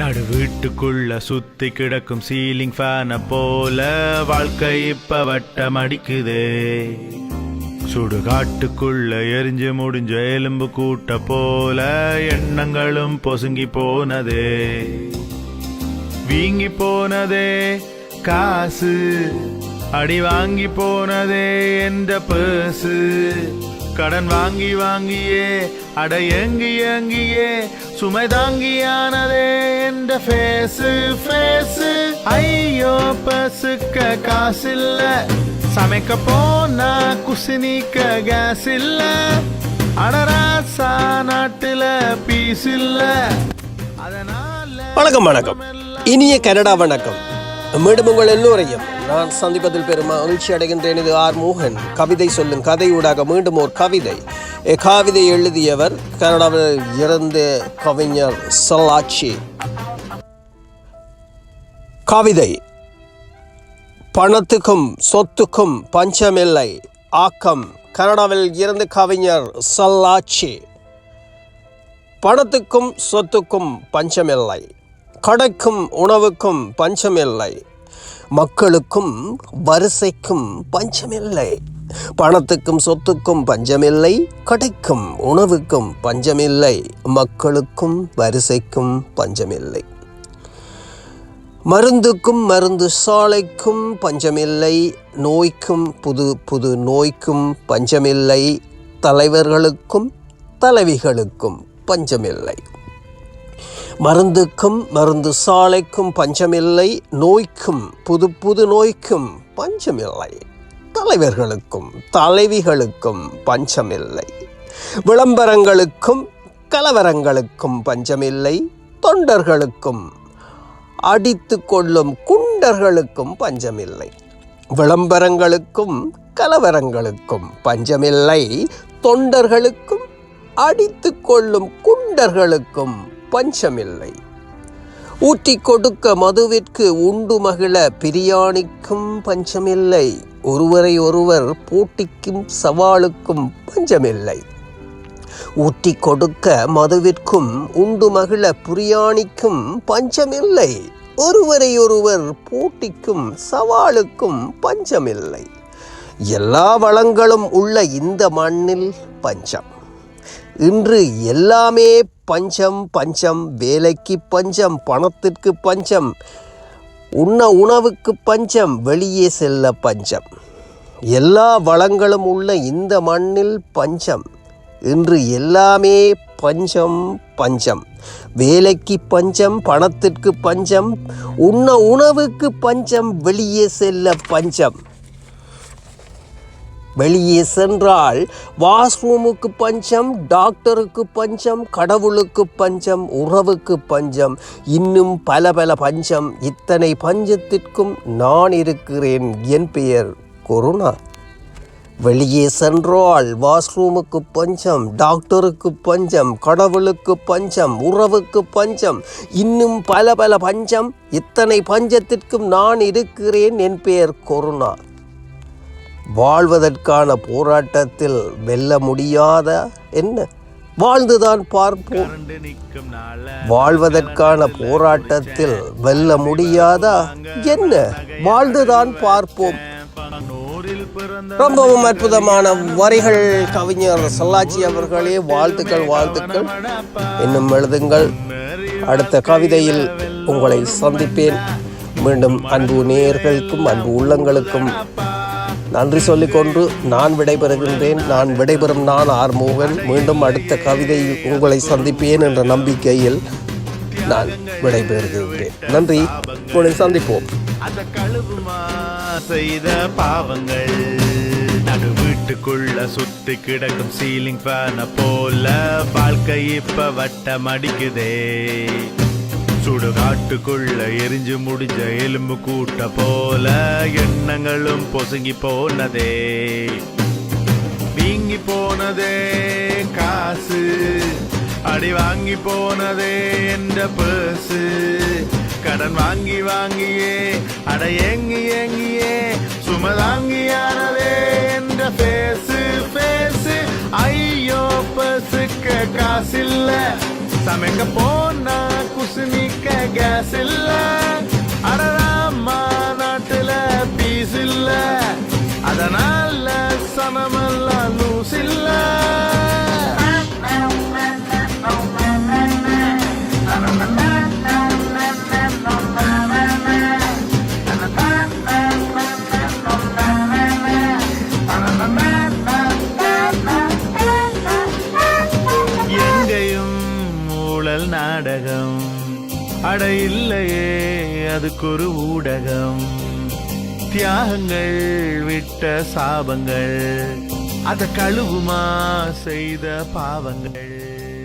நடு வீட்டுக்குள்ள சுத்தி கிடக்கும் சீலிங் ஃபேன போல வாழ்க்கை இப்ப வட்டம் அடிக்குதே சுடுகாட்டுக்குள்ள எரிஞ்சு முடிஞ்ச எலும்பு கூட்ட போல எண்ணங்களும் பொசுங்கி போனதே. வீங்கி போனதே காசு அடி வாங்கி போனதே என்ற பேசு கடன் வாங்கி வாங்கியே அட எங்கி எங்கியே சுமை தாங்கியானதே என்ற ஃபேஸு ஃபேஸு ஐயோ பசுக்க காசில்ல. சமைக்க போனா குசினிக்க கேஸ் இல்ல. அடராசா நாட்டுல பீஸ் இல்ல. அதனால வணக்கம் வணக்கம். இனிய கனடா வணக்கம். மீண்டும் உங்கள் எல்லோரையும் நான் சந்திப்பதில் பெரும் மகிழ்ச்சி அடைகின்றேன். இது ஆர் மோகன். கவிதை சொல்லும் கதையூடாக மீண்டும் ஒரு கவிதை. கவிதை எழுதியவர் கனடாவில் இறந்த கவிஞர் சொல்லாட்சி கவிதை. பணத்துக்கும் சொத்துக்கும் பஞ்சமில்லை. ஆக்கம். கனடாவில் இறந்த கவிஞர் சல்லாட்சி பணத்துக்கும் சொத்துக்கும் பஞ்சமில்லை. கடைக்கும் உணவுக்கும் பஞ்சமில்லை. மக்களுக்கும் வரிசைக்கும் பஞ்சமில்லை. பணத்துக்கும் சொத்துக்கும் பஞ்சமில்லை. கடைக்கும் உணவுக்கும் பஞ்சமில்லை. மக்களுக்கும் வரிசைக்கும் பஞ்சமில்லை. மருந்துக்கும் மருந்து சாலைக்கும் பஞ்சமில்லை. நோய்க்கும் புது புது நோய்க்கும் பஞ்சமில்லை. தலைவர்களுக்கும் தலைவிகளுக்கும் பஞ்சமில்லை. மருந்துக்கும் மருந்து சாலைக்கும் பஞ்சமில்லை நோய்க்கும் புது புது நோய்க்கும் பஞ்சமில்லை. தலைவர்களுக்கும் தலைவிகளுக்கும் பஞ்சமில்லை. விளம்பரங்களுக்கும் கலவரங்களுக்கும் பஞ்சமில்லை. தொண்டர்களுக்கும் அடித்து கொள்ளும் குண்டர்களுக்கும் பஞ்சமில்லை. விளம்பரங்களுக்கும் கலவரங்களுக்கும் பஞ்சமில்லை. தொண்டர்களுக்கும் அடித்து கொள்ளும் குண்டர்களுக்கும் பஞ்சமில்லை. ஊற்றி கொடுக்க மதுவிற்கு உண்டு மகிழ பிரியாணிக்கும் பஞ்சமில்லை. ஒருவரை ஒருவர் போட்டிக்கும் சவாலுக்கும் பஞ்சமில்லை. ஊற்றி கொடுக்க மதுவிற்கும் உண்டு மகிழ பிரியாணிக்கும் பஞ்சமில்லை. ஒருவரை ஒருவர் போட்டிக்கும் சவாலுக்கும் பஞ்சமில்லை. எல்லா வளங்களும் உள்ள இந்த மண்ணில் பஞ்சம். இன்று எல்லாமே பஞ்சம் பஞ்சம் வேலைக்கு பஞ்சம் பணத்திற்கு பஞ்சம் உண்ண உணவுக்கு பஞ்சம் வெளியே செல்ல பஞ்சம். எல்லா வளங்களும் உள்ள இந்த மண்ணில் பஞ்சம். இன்று எல்லாமே பஞ்சம் பஞ்சம். வேலைக்கு பஞ்சம் பணத்திற்கு பஞ்சம் உண்ண உணவுக்கு பஞ்சம் வெளியே செல்ல பஞ்சம். வெளியே சென்றால் வாஷ்ரூமுக்கு பஞ்சம் டாக்டருக்கு பஞ்சம் கடவுளுக்கு பஞ்சம் உறவுக்கு பஞ்சம் இன்னும் பல பல பஞ்சம். இத்தனை பஞ்சத்திற்கும் நான் இருக்கிறேன் என் பெயர் கொரோனா. வெளியே சென்றால் வாஷ்ரூமுக்கு பஞ்சம் டாக்டருக்கு பஞ்சம் கடவுளுக்கு பஞ்சம் உறவுக்கு பஞ்சம் இன்னும் பல பல பஞ்சம். இத்தனை பஞ்சத்திற்கும் நான் இருக்கிறேன் என் பெயர் கொரோனா. வாழ்வதற்கான போராட்டத்தில் வெல்ல முடியாத என்ன? வாழ்ந்துதான் பார்ப்போம். வாழ்வதற்கான போராட்டத்தில் வெல்ல முடியாதா என்ன? வாழ்ந்துதான் பார்ப்போம். ரொம்பவும் அற்புதமான வரிகள் கவிஞர் சொல்லாச்சி அவர்களே வாழ்த்துக்கள் வாழ்த்துக்கள். இன்னும் எழுதுங்கள். அடுத்த கவிதையில் உங்களை சந்திப்பேன். மீண்டும் அன்பு நேயர்களுக்கும் அன்பு உள்ளங்களுக்கும். நன்றி சொல்லிக்கொண்டு நான் விடைபெறுகின்றேன். நான் விடைபெறும் நான் ஆர் மோகன் மீண்டும் அடுத்த கவிதை உங்களை சந்திப்பேன் என்ற நம்பிக்கையில் நான் விடைபெறுகின்றேன். நன்றி. உங்களை சந்திப்போம். அந்த கழுவுமா செய்த பாவங்கள். நடு வீட்டுக்குள்ள சுத்தி கிடக்கும் சீலிங் ஃபேன போல வாழ்க்கை இப்ப வட்டம் அடிக்குதே சுடுகாட்டுக்குள்ள எரிஞ்சு முடிஞ்ச எலும்பு கூட்ட போல எண்ணங்களும் பொசுங்கி போனதே. வீங்கி போனதே காசு அடி வாங்கி போனதே என்ற பேசு கடன் வாங்கி வாங்கியே அட ஏங்கி ஏங்கியே சுமதாங்கியானதே என்ற பேசு பேசு. ஐயோ பசுக்க காசில்லை. சமைக்க போனா குசுமிக்க கேஸ் இல்ல. அடராமா நாடகம். அட இல்லையே அதுக்கு ஒரு ஊடகம். தியாகங்கள் விட்ட சாபங்கள். அத கழுவுமா செய்த பாவங்கள்.